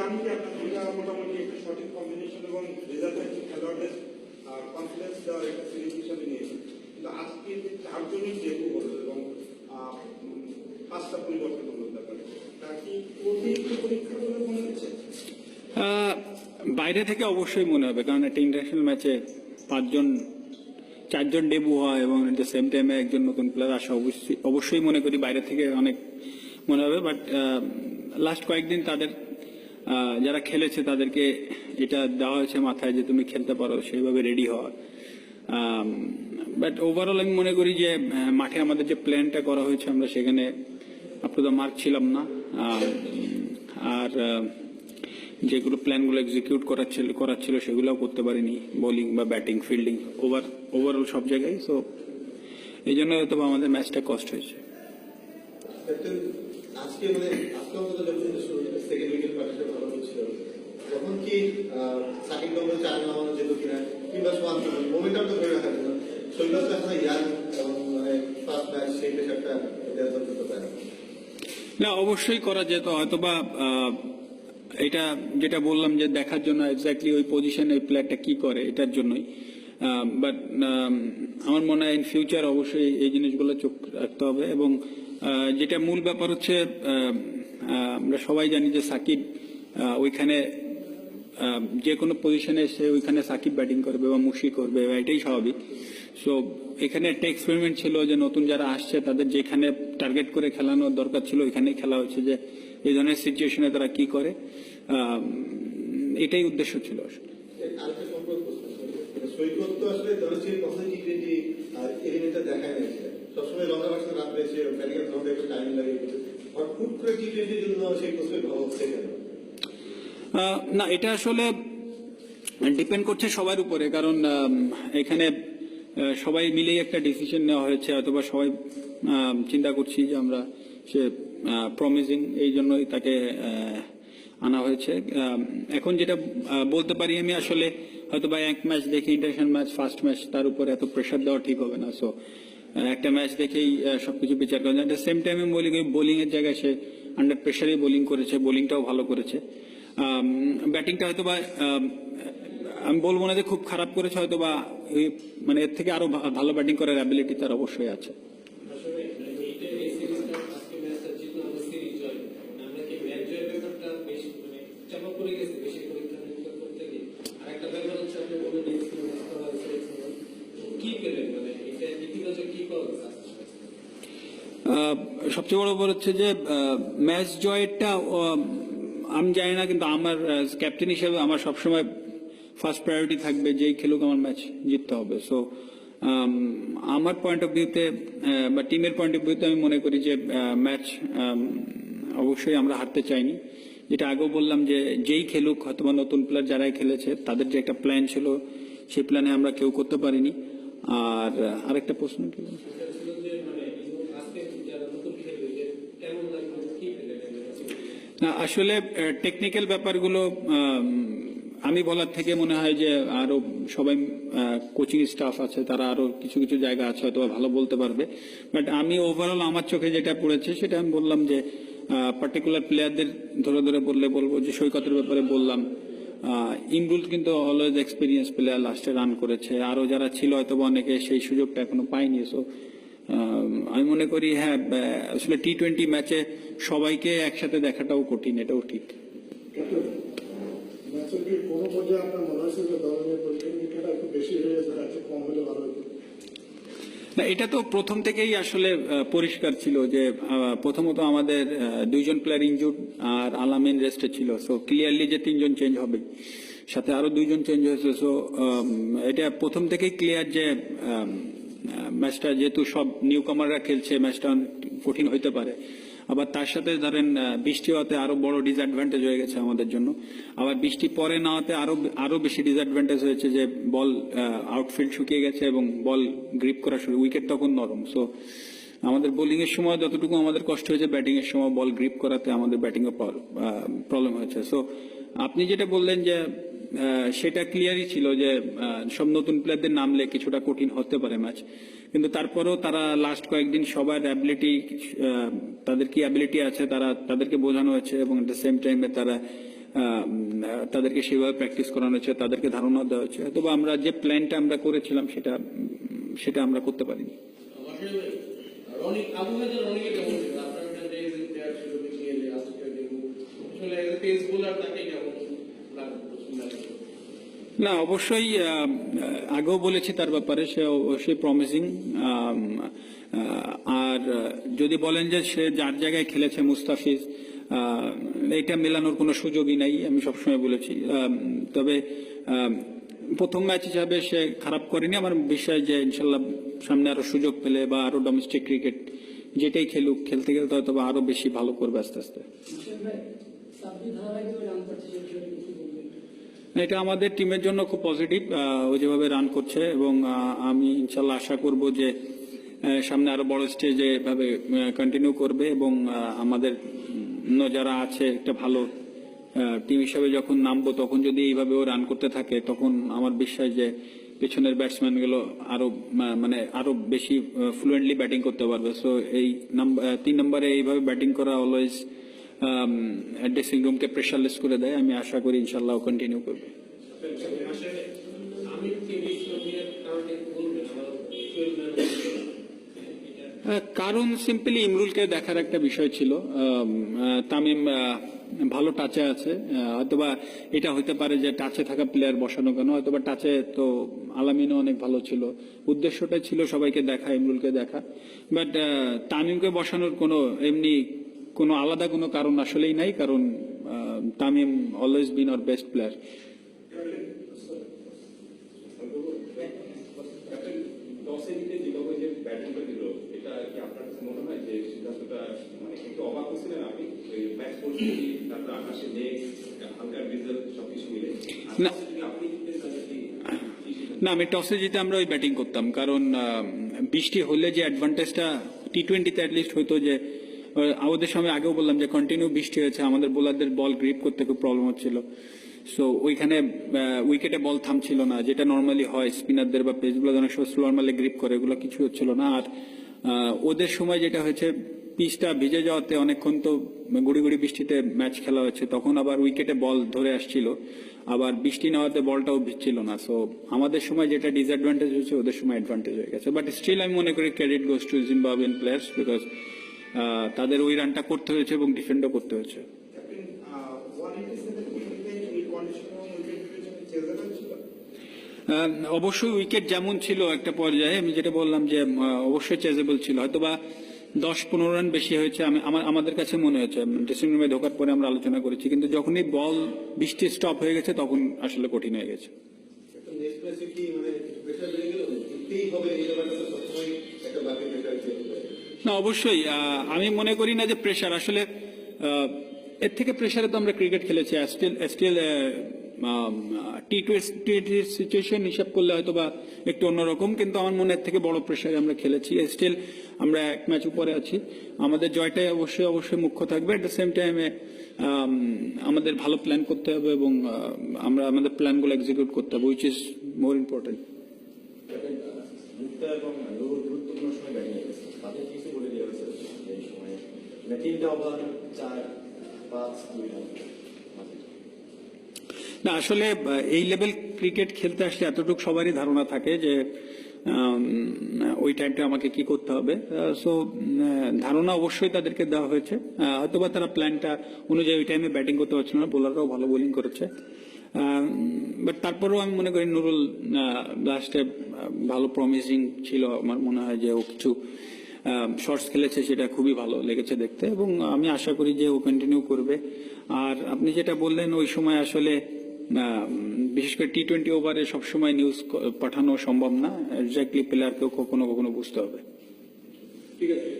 এটা মোটামুটি একটা সঠিক কম্বিনেশন এবং খেলোয়াড়দের কনফিডেন্স দেওয়ার একটা সিরিজ হিসাবে কিন্তু আজকে যে চারজনই হলো এবং পাঁচটা পরিবর্তন হলো ব্যাপারে তা কি অতিরিক্ত পরীক্ষা বলে মনে হচ্ছে? বাইরে থেকে অবশ্যই মনে হবে, কারণ একটা ইন্টারন্যাশনাল ম্যাচে পাঁচজন, চারজন ডেবু হয় এবং এট দ্য সেম টাইমে একজন নতুন প্লেয়ার আসা অবশ্যই অবশ্যই মনে করি বাইরে থেকে অনেক মনে হবে বাট লাস্ট কয়েকদিন তাদের যারা খেলেছে তাদেরকে এটা দেওয়া হয়েছে মাথায় যে তুমি খেলতে পারো, সেইভাবে রেডি হওয়া বাট ওভারঅল আমি মনে করি যে মাঠে আমাদের যে প্ল্যানটা করা হয়েছে আমরা সেখানে আপ টু দ্য মার্ক ছিলাম না। আর যেগুলো প্ল্যানগুলো এক্সিকিউট করার ছিল করার ছিল সেগুলোও করতে পারিনি। বোলিং বা ব্যাটিং ফিল্ডিং ওভার ওভারঅল সব জায়গায়। সো এই জন্য হয়তো আমাদের ম্যাচটা কষ্ট হয়েছে। আজকে মানে আজকে অন্তত যখন সেকেন্ড ভালো হচ্ছিল। তখন কি সাকিব নম্বর চার নামানো যেত কিনা কিংবা ধরে এখন এবং মানে ফার্স্ট ম্যাচ সেই করতে পারে। না। অবশ্যই করা যেত হয়তো বা আহ, এটা যেটা বললাম যে দেখার জন্য এক্স্যাক্টলি ওই পজিশনে ওই প্লেয়ারটা কি করে এটার জন্যই। বাট আমার মনে হয় ইন ফিউচার অবশ্যই এই জিনিসগুলো চোখ রাখতে হবে এবং যেটা মূল ব্যাপার হচ্ছে আমরা সবাই জানি যে সাকিব ওইখানে যে কোনো পজিশনে এসে ওইখানে সাকিব ব্যাটিং করবে বা মুশি করবে বা এটাই স্বাভাবিক। সো এখানে একটা এক্সপেরিমেন্ট ছিল যে নতুন যারা আসছে, তাদের যেখানে টার্গেট করে খেলানোর দরকার ছিল, ওইখানেই খেলা হচ্ছে যে এই ধরনের সিচুয়েশনে তারা কি করে। এটাই উদ্দেশ্য ছিল আসলে। মানে সৈকত তো আসলে টোয়েন্টি এলিমেন্টটা সে। সবসময় লঙ্কা বাসা রান পেয়েছে ব্যাটিং ধরতে একটু টাইম লাগে হুট করে টি টোয়েন্টির জন্য সেই প্রশ্নের ভাব হচ্ছে কেন? না, এটা আসলে ডিপেন্ড করছে সবার উপরে, কারণ এখানে সবাই মিলেই একটা ডিসিশন নেওয়া হয়েছে, অথবা সবাই চিন্তা করছি যে আমরা সে প্রমিজিং এই জন্যই তাকে আনা হয়েছে। এখন যেটা বলতে পারি আমি আসলে, হয়তো বা এক ম্যাচ দেখি ইন্টারন্যাশনাল ম্যাচ ফার্স্ট ম্যাচ তার উপরে এত প্রেশার দেওয়া ঠিক হবে না। সো একটা ম্যাচ দেখেই সবকিছু বিচার করা যায়। সেম টাইমে বলি বোলিং এর জায়গায় সে আন্ডার প্রেশারেই বোলিং করেছে বোলিংটাও ভালো করেছে। ব্যাটিংটা হয়তো বা আমি বলব না যে খুব খারাপ করেছে হয়তো বা মানে এর থেকে আরও ভালো ব্যাটিং করার অ্যাবিলিটি তার অবশ্যই আছে আসলে এইটা এই সিরিজটা আজকে ম্যাচটা জিতলো আমরা সিরিজ জয় আমরা কি ম্যাচ জয়ের ব্যাপারটা বেশি মানে চাপা পড়ে গেছে বেশি পরীক্ষা নিরীক্ষা করতে গিয়ে আর একটা ব্যাপার হচ্ছে আপনি বললেন এক্সপিরিয়েন্স করা সিলেকশন কি পেলেন মানে এটা ইতিবাচক কি পাওয়া গেছে আজকে? আহ, সবচেয়ে বড় ব্যাপার হচ্ছে যে ম্যাচ জয়েরটা আমি জানি না, কিন্তু আমার ক্যাপ্টেন হিসেবে আমার সবসময় ফার্স্ট প্রায়োরিটি থাকবে যেই খেলুক আমার ম্যাচ জিততে হবে। সো আমার পয়েন্ট অফ ভিউতে বা টিমের পয়েন্ট অফ ভিউতে আমি মনে করি যে ম্যাচ অবশ্যই আমরা হারতে চাইনি। যেটা আগেও বললাম যে, যেই খেলুক অথবা নতুন প্লেয়ার যারাই খেলেছে, তাদের যে একটা প্ল্যান ছিল, সেই প্ল্যানে আমরা কেউ করতে পারিনি। আর, আরেকটা প্রশ্ন কি? আসলে টেকনিক্যাল ব্যাপারগুলো আমি বলার থেকে মনে হয় যে আরও সবাই কোচিং স্টাফ আছে, তারা আরও কিছু কিছু জায়গা আছে হয়তো ভালো বলতে পারবে। বাট আমি ওভারঅল আমার চোখে যেটা পড়েছে, সেটা আমি বললাম যে পার্টিকুলার প্লেয়ারদের ধরে ধরে বললে বলব যে, সৈকতের ব্যাপারে বললাম। ইমরুল কিন্তু অলওয়েজ এক্সপিরিয়েন্স প্লেয়ার লাস্টে রান করেছে। আরও যারা ছিল হয়তো অনেকে সেই সুযোগটা এখনও পায়নি। সো আমি মনে করি হ্যাঁ আসলে টি টোয়েন্টি ম্যাচে সবাইকে একসাথে দেখাটাও কঠিন, এটাও ঠিক। না, এটা তো প্রথম থেকেই আসলে পরিষ্কার ছিল যে প্রথমত আমাদের দুইজন প্লেয়ার ইনজুড আর আলামিন রেস্টে ছিল। সো ক্লিয়ারলি যে তিনজন চেঞ্জ হবে, সাথে আরও দুইজন চেঞ্জ হয়েছে। সো এটা প্রথম থেকেই ক্লিয়ার যে ম্যাচটা যেহেতু সব নিউ কামাররা খেলছে, ম্যাচটা কঠিন হইতে পারে। আবার তার সাথে ধরেন বৃষ্টি হওয়াতে আরও বড় ডিসঅ্যাডভান্টেজ হয়ে গেছে আমাদের জন্য। আবার বৃষ্টি পরে না হতে আরও আরও বেশি ডিসঅ্যাডভান্টেজ হয়েছে যে বল আউটফিল্ড শুকিয়ে গেছে এবং বল গ্রিপ করা শুরু উইকেট তখন নরম। সো আমাদের বোলিং এর সময় যতটুকু আমাদের কষ্ট হয়েছে ব্যাটিং এর সময় বল গ্রিপ করাতে আমাদের ব্যাটিং এ প্রবলেম হয়েছে। সো আপনি যেটা বললেন যে সেটা ক্লিয়ারই ছিল যে সব নতুন প্লেয়ারদের নামলে কিছুটা কঠিন হতে পারে ম্যাচ কিন্তু তারপরেও তারা লাস্ট কয়েকদিন সবার অ্যাবিলিটি তাদের কি অ্যাবিলিটি আছে তারা, তাদেরকে বোঝানো হয়েছে এবং এট দ্য সেম টাইমে তারা তাদেরকে সেভাবে প্র্যাকটিস করানো হচ্ছে তাদেরকে ধারণা দেওয়া হচ্ছে তবে আমরা যে প্ল্যানটা আমরা করেছিলাম সেটা সেটা আমরা করতে পারিনি রনিকে কেমন ছিল আপনার একটা রেজিং প্লেয়ার ছিল বিপিএল এ আজকে দেখব আসলে পেস বোলার তাকে কেমন লাগল না, অবশ্যই আগেও বলেছি তার ব্যাপারে, সে অবশ্যই প্রমিসিং আর যদি বলেন যে সে যার জায়গায় খেলেছে মুস্তাফিজ এটা মেলানোর কোনো সুযোগই নাই, আমি সবসময় বলেছি। তবে প্রথম ম্যাচ হিসাবে সে খারাপ করেনি। আমার বিশ্বাস যে ইনশাল্লাহ সামনে আরও সুযোগ পেলে বা আরও ডোমেস্টিক ক্রিকেট যেটাই খেলুক, খেলতে খেলতে হয়তো আরও বেশি ভালো করবে আস্তে আস্তে। এটা আমাদের টিমের জন্য খুব পজিটিভ ও যেভাবে রান করছে এবং আমি ইনশাল্লাহ আশা করব যে সামনে আরও বড় স্টেজে এভাবে কন্টিনিউ করবে এবং আমাদের যারা আছে একটা ভালো টিম হিসাবে যখন নামবো, তখন যদি এইভাবে ও রান করতে থাকে, তখন আমার বিশ্বাস যে পেছনের ব্যাটসম্যানগুলো আরও মানে আরও বেশি ফ্লুয়েন্টলি ব্যাটিং করতে পারবে। সো এই তিন নম্বরে এইভাবে ব্যাটিং করা অলওয়েজ ড্রেসিং রুমকে প্রেশারলেস করে দেয়, আমি আশা করি ইনশাল্লাহ কন্টিনিউ করবে। কারণে সিম্পলি ইমরুলকে দেখার একটা বিষয় ছিল তামিম ভালো টাচে আছে হয়তোবা এটা হতে পারে যে টাচে থাকা প্লেয়ার বসানো কেন, হয়তোবা টাচে তো আলামিনও অনেক ভালো ছিল। উদ্দেশ্যটা ছিল সবাইকে দেখা, ইমরুলকে দেখা। বাট তামিমকে বসানোর কোনো এমনি কোনো আলাদা কোনো কারণ আসলেই নাই, কারণ তামিম অলওয়েজ বিন ওর বেস্ট প্লেয়ার না। না, আমি টসে জিতে আমরা ওই ব্যাটিং করতাম, কারণ বৃষ্টি হলে যে অ্যাডভান্টেজটা টি টোয়েন্টিতে অ্যাটলিস্ট হতো যে আমাদের সময় আগেও বললাম যে কন্টিনিউ বৃষ্টি হয়েছে, আমাদের বোলারদের বল গ্রিপ করতে খুব প্রবলেম হচ্ছিল। সো ওইখানে উইকেটে বল থামছিল না, যেটা নর্মালি হয় স্পিনারদের বা পেস বোলার অনেক সময় মারলে গ্রিপ করে, এগুলো কিছু হচ্ছিল না। আর ওদের সময় যেটা হয়েছে, পিচটা ভিজে যাওয়াতে অনেকক্ষণ তো গুড়ি গুড়ি বৃষ্টিতে ম্যাচ খেলা হচ্ছে তখন আবার উইকেটে বল ধরে আসছিল। আবার বৃষ্টি নেওয়াতে বলটাও ভিজছিল না। সো আমাদের সময় যেটা ডিসঅ্যাডভান্টেজ হয়েছে, ওদের সময় অ্যাডভান্টেজ হয়ে গেছে। বাট স্টিল আমি মনে করি credit goes to Zimbabwean players because তাদের ওই রানটা করতে হয়েছে এবং ডিফেন্ডও করতে হয়েছে। অবশ্যই উইকেট যেমন ছিল একটা পর্যায়ে, আমি যেটা বললাম যে অবশ্যই চেজেবল ছিল। হয়তোবা দশ পনেরো রান বেশি হয়েছে, আমি আমার আমাদের কাছে মনে হয়েছে ড্রেসিং রুমে ঢোকার পরে আমরা আলোচনা করেছি, কিন্তু যখনই বল বৃষ্টি স্টপ হয়ে গেছে, তখন আসলে কঠিন হয়ে গেছে। মানে হবে না, অবশ্যই আমি মনে করি না যে প্রেশার আসলে এর থেকে প্রেশারে তো আমরা ক্রিকেট খেলেছি স্টিল টি টোয়েন্টি সিচুয়েশন হিসাব করলে হয়তো বা একটু অন্যরকম, কিন্তু আমার মনে এর থেকে বড় প্রেশারে আমরা খেলেছি স্টিল আমরা এক ম্যাচ উপরে আছি। আমাদের জয়টাই অবশ্যই অবশ্যই মুখ্য থাকবে এট দ্য সেম টাইমে আমাদের ভালো প্ল্যান করতে হবে এবং আমরা, আমাদের প্ল্যানগুলো এক্সিকিউট করতে হবে which is more important Mukta এবং নুরুল গুরুত্বপূর্ণ সময় ব্যাটিং গেছে তাদের কিছু বলে দেওয়া হয়েছে এই সময়ে। চার, পাঁচ, দুই না, আসলে এই লেভেল ক্রিকেট খেলতে আসলে এতটুকু সবারই ধারণা থাকে যে ওই টাইমটা আমাকে কি করতে হবে। সো ধারণা অবশ্যই তাদেরকে দেওয়া হয়েছে। হয়তোবা তারা প্ল্যানটা অনুযায়ী ওই টাইমে ব্যাটিং করতে পারছিল না বোলাররাও ভালো বোলিং করেছে। বাট তারপরেও আমি মনে করি নুরুল লাস্টে ভালো প্রমিসিং ছিল আমার মনে হয় যে ও কিছু শর্টস খেলেছে সেটা খুবই ভালো লেগেছে দেখতে এবং আমি আশা করি যে ও কন্টিনিউ করবে। আর আপনি যেটা বললেন ওই সময় আসলে বিশেষ করে টি টোয়েন্টি ওভারে সবসময় নিউজ পাঠানো সম্ভব না। এক্স্যাক্টলি প্লেয়ারকেও কখনো কখনো বুঝতে হবে। ঠিক আছে।